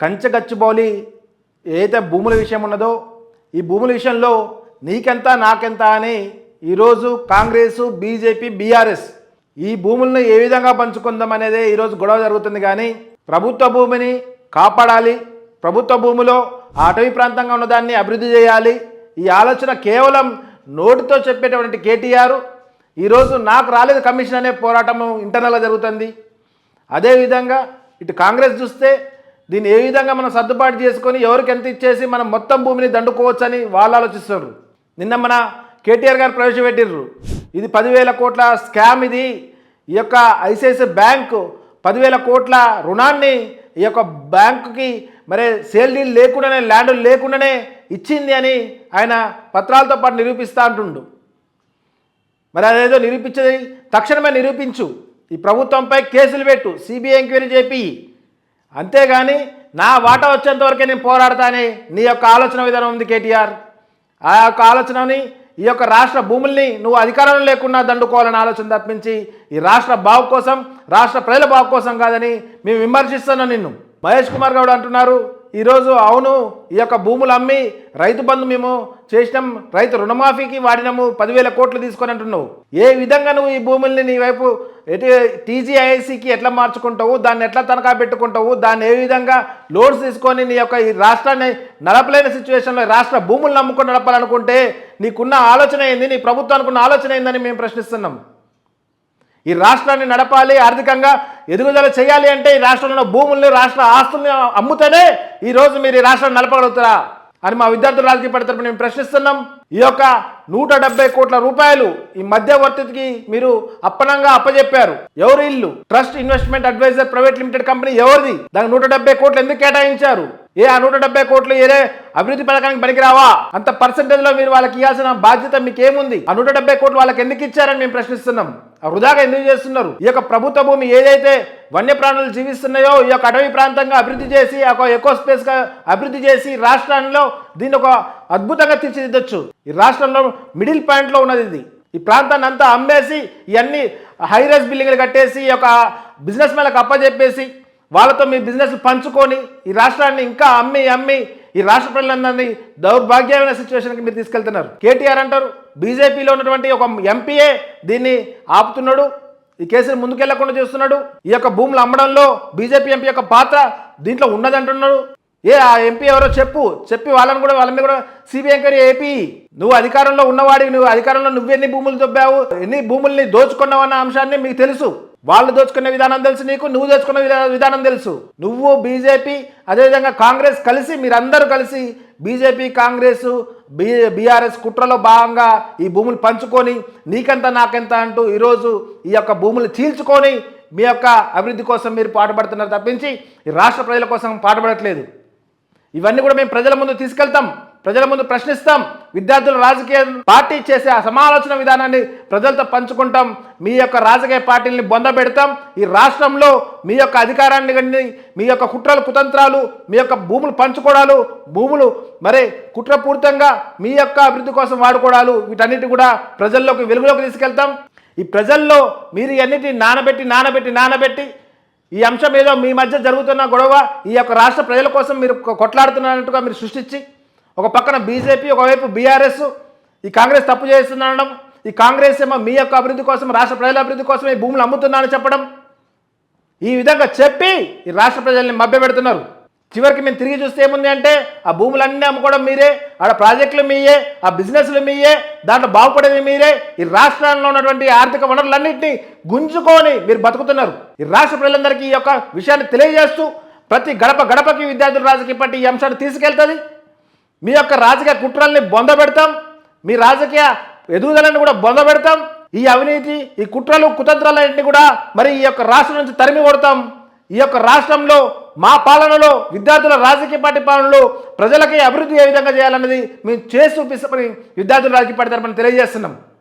కంచగచ్చుబౌలి ఏదైతే భూముల విషయం ఉన్నదో ఈ భూముల విషయంలో నీకెంత నాకెంత అని ఈరోజు కాంగ్రెస్ బీజేపీ బీఆర్ఎస్ ఈ భూములను ఏ విధంగా పంచుకుందాం అనేదే ఈరోజు గొడవ జరుగుతుంది. కానీ ప్రభుత్వ భూమిని కాపాడాలి. ప్రభుత్వ భూమిలో అటవీ ప్రాంతంగా ఉన్నదాన్ని అభివృద్ధి చేయాలి. ఈ ఆలోచన కేవలం నోటితో చెప్పేటటువంటి కేటీఆర్. ఈరోజు నాకు రాలేదు కమిషన్ అనే పోరాటం ఇంటర్నల్గా జరుగుతుంది. అదేవిధంగా ఇటు కాంగ్రెస్ చూస్తే దీన్ని ఏ విధంగా మనం సర్దుబాటు చేసుకొని ఎవరికి ఎంత ఇచ్చేసి మనం మొత్తం భూమిని దండుకోవచ్చని వాళ్ళు ఆలోచిస్తున్నారు. నిన్న మన కేటీఆర్ గారు ప్రవేశపెట్టిర్రు. ఇది పదివేల కోట్ల స్కామ్ ఇది. ఈ యొక్క ఐసిఐసిఐ బ్యాంకు పదివేల కోట్ల రుణాన్ని ఈ యొక్క బ్యాంకుకి మరి సేల్ డీల్ లేకుండానే ల్యాండ్ లేకుండానే ఇచ్చింది అని ఆయన పత్రాలతో పాటు నిరూపిస్తూ అంటుండు. మరి అదేదో నిరూపించేది తక్షణమే నిరూపించు. ఈ ప్రభుత్వంపై కేసులు పెట్టు. సిబిఐ ఎంక్వైరీ చేపి. అంతేగాని నా వాటా వచ్చేంత వరకే నేను పోరాడతానే. నీ యొక్క ఆలోచన విధానం ఉంది కేటీఆర్. ఆ యొక్క ఆలోచనని ఈ యొక్క రాష్ట్ర భూముల్ని నువ్వు అధికారంలో లేకుండా దండుకోవాలని ఆలోచన తప్పించి ఈ రాష్ట్ర బావు కోసం రాష్ట్ర ప్రజల బావు కోసం కాదని మేము విమర్శిస్తున్నాం నిన్ను. మహేష్ కుమార్ గౌడ్ అంటున్నారు ఈరోజు అవును ఈ యొక్క భూములు అమ్మి రైతు బంధు మేము చేసినాం రైతు రుణమాఫీకి వాడినాము పదివేల కోట్లు తీసుకొని అంటున్నావు. ఏ విధంగా నువ్వు ఈ భూముల్ని నీ వైపు ఎటు టీజీఐఐసికి ఎట్లా మార్చుకుంటావు దాన్ని ఎట్లా తనఖా పెట్టుకుంటావు దాన్ని ఏ విధంగా లోన్స్ తీసుకొని నీ యొక్క ఈ రాష్ట్రాన్ని నడపలేని సిచ్యువేషన్లో రాష్ట్ర భూములు నమ్ముకొని నడపాలనుకుంటే నీకున్న ఆలోచన ఏంది నీ ప్రభుత్వానికి ఉన్న ఆలోచన ఏందని మేము ప్రశ్నిస్తున్నాం. ఈ రాష్ట్రాన్ని నడపాలి ఆర్థికంగా ఎదుగుదల చేయాలి అంటే ఈ రాష్ట్రంలో భూముల్ని రాష్ట్ర ఆస్తుల్ని అమ్ముతేనే ఈ రోజు మీరు ఈ రాష్ట్రం నడపగలుగుతారా? అని మా విద్యార్థుల రాజకీయ పార్టీ తరపున మేము ప్రశ్నిస్తున్నాం. ఈ యొక్క నూట డెబ్బై కోట్ల రూపాయలు ఈ మధ్యవర్తికి మీరు అప్పనంగా అప్పజెప్పారు. ఎవరు ఇల్లు? Trust investment adviser private limited company ఎవరిది? దానికి నూట డెబ్బై కోట్లు ఎందుకు కేటాయించారు? ఏ ఆ నూట డెబ్బై కోట్లు ఏరే అభివృద్ధి పథకానికి పనికిరావా? అంత పర్సంటేజ్లో మీరు వాళ్ళకి ఇవ్వాల్సిన బాధ్యత మీకేముంది? ఆ నూట డెబ్బై కోట్లు వాళ్ళకి ఎందుకు ఇచ్చారని మేము ప్రశ్నిస్తున్నాం. ఆ వృధాగా ఎందుకు చేస్తున్నారు? ఈ యొక్క ప్రభుత్వ భూమి ఏదైతే వన్యప్రాణులు జీవిస్తున్నాయో ఈ యొక్క అటవీ ప్రాంతంగా అభివృద్ధి చేసి ఒక ఎకో స్పేస్గా అభివృద్ధి చేసి రాష్ట్రంలో దీన్ని ఒక అద్భుతంగా తీర్చిదిద్దొచ్చు. ఈ రాష్ట్రంలో మిడిల్ పాయింట్లో ఉన్నది ఇది. ఈ ప్రాంతాన్ని అంతా అమ్మేసి ఇవన్నీ హైరైజ్ బిల్డింగ్లు కట్టేసి ఈ యొక్క బిజినెస్ మేలకు అప్పచెప్పేసి వాళ్ళతో మీ బిజినెస్ పంచుకొని ఈ రాష్ట్రాన్ని ఇంకా అమ్మి అమ్మి ఈ రాష్ట్ర ప్రజలందరినీ దౌర్భాగ్యమైన సిచ్యువేషన్కి మీరు తీసుకెళ్తున్నారు. కేటీఆర్ అంటారు బీజేపీలో ఉన్నటువంటి ఒక ఎంపీఏ దీన్ని ఆపుతున్నాడు ఈ కేసును ముందుకెళ్ళకుండా చేస్తున్నాడు ఈ యొక్క భూములు అమ్మడంలో బీజేపీ ఎంపీ యొక్క పాత్ర దీంట్లో ఉన్నదంటున్నాడు. ఏ ఆ ఎంపీ ఎవరో చెప్పు చెప్పి వాళ్ళని కూడా వాళ్ళ మీద కూడా సిబిఐ ఎంక్వైరీ ఏపీ నువ్వు అధికారంలో ఉన్నవాడివి నువ్వు అధికారంలో నువ్వెన్ని భూములు దొబ్బావు ఎన్ని భూముల్ని దోచుకున్నావు అన్న అంశాన్ని మీకు తెలుసు. వాళ్ళు దోచుకునే విధానం తెలుసు నీకు నువ్వు దోచుకునే విధానం తెలుసు. నువ్వు బీజేపీ అదేవిధంగా కాంగ్రెస్ కలిసి మీరందరూ కలిసి బీజేపీ కాంగ్రెస్ బీ బీఆర్ఎస్ కుట్రలో భాగంగా ఈ భూములు పంచుకొని నీకెంత నాకెంత అంటూ ఈరోజు ఈ యొక్క భూములు చీల్చుకొని మీ యొక్క అభివృద్ధి కోసం మీరు పాటుపడుతున్నారు తప్పించి ఈ రాష్ట్ర ప్రజల కోసం పాటుపడట్లేదు. ఇవన్నీ కూడా మేము ప్రజల ముందు తీసుకెళ్తాం ప్రజల ముందు ప్రశ్నిస్తాం. విద్యార్థుల రాజకీయ పార్టీ చేసే సమాలోచన విధానాన్ని ప్రజలతో పంచుకుంటాం. మీ యొక్క రాజకీయ పార్టీని బొందబెడతాం ఈ రాష్ట్రంలో మీ యొక్క అధికారాన్ని కానీ మీ యొక్క కుట్రలు కుతంత్రాలు మీ యొక్క భూములు పంచుకోవడాలు భూములు మరి కుట్రపూరితంగా మీ యొక్క అభివృద్ధి కోసం వాడుకోవడాలు వీటన్నిటి కూడా ప్రజల్లోకి వెలుగులోకి తీసుకెళ్తాం. ఈ ప్రజల్లో మీరు ఇవన్నిటిని నానబెట్టి నానబెట్టి నానబెట్టి ఈ అంశం ఏదో మీ మధ్య జరుగుతున్న గొడవ ఈ యొక్క రాష్ట్ర ప్రజల కోసం మీరు కొట్లాడుతున్నట్టుగా మీరు సృష్టించి ఒక పక్కన బీజేపీ ఒకవైపు బీఆర్ఎస్. ఈ కాంగ్రెస్ తప్పు చేస్తుందనడం ఈ కాంగ్రెస్ ఏమో మీ యొక్క అభివృద్ధి కోసం రాష్ట్ర ప్రజల అభివృద్ధి కోసం ఈ భూములు అమ్ముతున్నానని చెప్పడం. ఈ విధంగా చెప్పి ఈ రాష్ట్ర ప్రజల్ని మభ్యపెడుతున్నారు. చివరికి మేము తిరిగి చూస్తే ఏముంది అంటే ఆ భూములన్నీ అమ్ముకోవడం మీరే ఆడ ప్రాజెక్టులు మీయే ఆ బిజినెస్లు మీయే దాంట్లో బాగుపడేది మీరే. ఈ రాష్ట్రాల్లో ఉన్నటువంటి ఆర్థిక వనరులన్నింటినీ గుంజుకొని మీరు బతుకుతున్నారు. ఈ రాష్ట్ర ప్రజలందరికీ ఈ యొక్క విషయాన్ని తెలియజేస్తూ ప్రతి గడప గడపకి విద్యార్థుల రాజకీయ పార్టీ ఈ అంశాన్ని తీసుకెళ్తుంది. మీ యొక్క రాజకీయ కుట్రల్ని బొందబెడతాం మీ రాజకీయ ఎదుగుదలను కూడా బొందబెడతాం ఈ అవినీతి ఈ కుట్రలు కుతంత్రాలన్నింటినీ కూడా మరి ఈ యొక్క రాష్ట్రం నుంచి తరిమి కొడతాం. ఈ యొక్క రాష్ట్రంలో మా పాలనలో విద్యార్థుల రాజకీయ పార్టీ పాలనలో ప్రజలకి అభివృద్ధి ఏ విధంగా చేయాలన్నది మేము చేసి చూపిస్తామని విద్యార్థుల రాజకీయ పార్టీ తరపున తెలియజేస్తున్నాం.